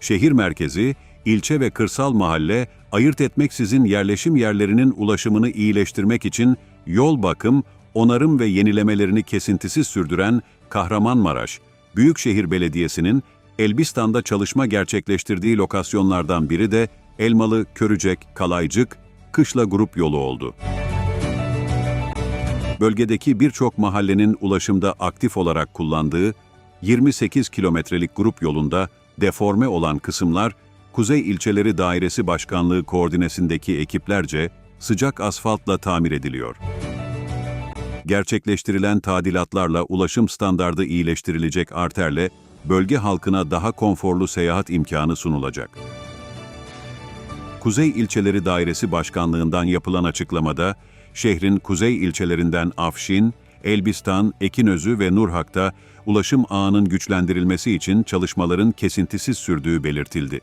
Şehir merkezi, ilçe ve kırsal mahalle ayırt etmeksizin yerleşim yerlerinin ulaşımını iyileştirmek için yol bakım, onarım ve yenilemelerini kesintisiz sürdüren Kahramanmaraş, Büyükşehir Belediyesi'nin Elbistan'da çalışma gerçekleştirdiği lokasyonlardan biri de Elmalı, Körücek, Kalaycık, Kışla Grup yolu oldu. Bölgedeki birçok mahallenin ulaşımda aktif olarak kullandığı 28 kilometrelik grup yolunda deforme olan kısımlar, Kuzey İlçeleri Dairesi Başkanlığı koordinesindeki ekiplerce sıcak asfaltla tamir ediliyor. Gerçekleştirilen tadilatlarla ulaşım standardı iyileştirilecek arterle bölge halkına daha konforlu seyahat imkanı sunulacak. Kuzey İlçeleri Dairesi Başkanlığından yapılan açıklamada, şehrin kuzey ilçelerinden Afşin, Elbistan, Ekinözü ve Nurhak'ta ulaşım ağının güçlendirilmesi için çalışmaların kesintisiz sürdüğü belirtildi.